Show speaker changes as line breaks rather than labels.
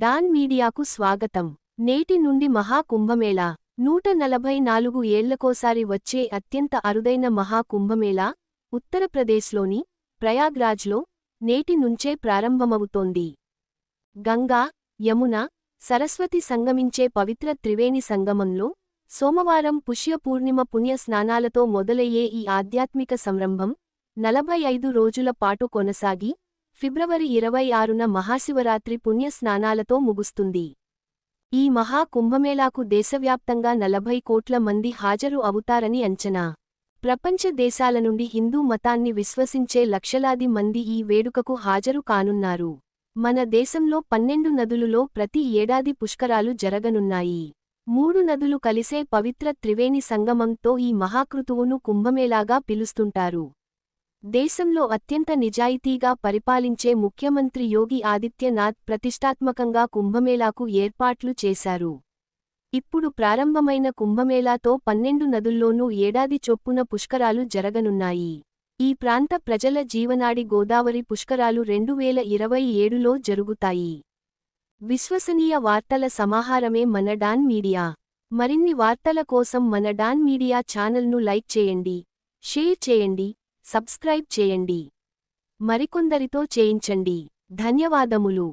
Don మీడియాకు స్వాగతం. నేటి నుండి మహాకుంభమేళా. నూట నలభై నాలుగు ఏళ్ళకోసారి వచ్చే అత్యంత అరుదైన మహాకుంభమేళా ఉత్తరప్రదేశ్లోని ప్రయాగ్రాజ్లో నేటి నుంచే ప్రారంభమవుతోంది. గంగా యమున సరస్వతి సంగమించే పవిత్ర త్రివేణి సంగమంలో సోమవారం పుష్య పూర్ణిమ పుణ్య స్నానాలతో మొదలయ్యే ఈ ఆధ్యాత్మిక సంరంభం నలభై ఐదు రోజుల పాటు కొనసాగి ఫిబ్రవరి ఇరవై ఆరున మహాశివరాత్రి పుణ్య స్నానాలతో ముగుస్తుంది. ఈ మహా కుంభమేళాకు దేశవ్యాప్తంగా నలభై కోట్ల మంది హాజరు అవుతారని అంచనా. ప్రపంచ దేశాల నుండి హిందూ మతాన్ని విశ్వసించే లక్షలాది మంది ఈ వేడుకకు హాజరు కానున్నారు. మన దేశంలో పన్నెండు నదులులో ప్రతి ఏడాది పుష్కరాలు జరగనున్నాయి. మూడు నదులు కలిసే పవిత్ర త్రివేణి సంగమంతో ఈ మహాకృతువును కుంభమేళాగా పిలుస్తుంటారు. దేశంలో అత్యంత నిజాయితీగా పరిపాలించే ముఖ్యమంత్రి యోగి ఆదిత్యనాథ్ ప్రతిష్టాత్మకంగా కుంభమేళాకు ఏర్పాట్లు చేశారు. ఇప్పుడు ప్రారంభమైన కుంభమేళాతో పన్నెండు నదుల్లోనూ ఏడాది చొప్పున పుష్కరాలు జరగనున్నాయి. ఈ ప్రాంత ప్రజల జీవనాడి గోదావరి పుష్కరాలు రెండు వేల ఇరవై ఏడులో జరుగుతాయి. విశ్వసనీయ వార్తల సమాహారమే మన డాన్ మీడియా. మరిన్ని వార్తల కోసం మన డాన్ మీడియా ఛానల్ను లైక్ చేయండి షేర్ చేయండి సబ్స్క్రైబ్ చేయండి. మరికొందరితో చేయించండి. ధన్యవాదములు.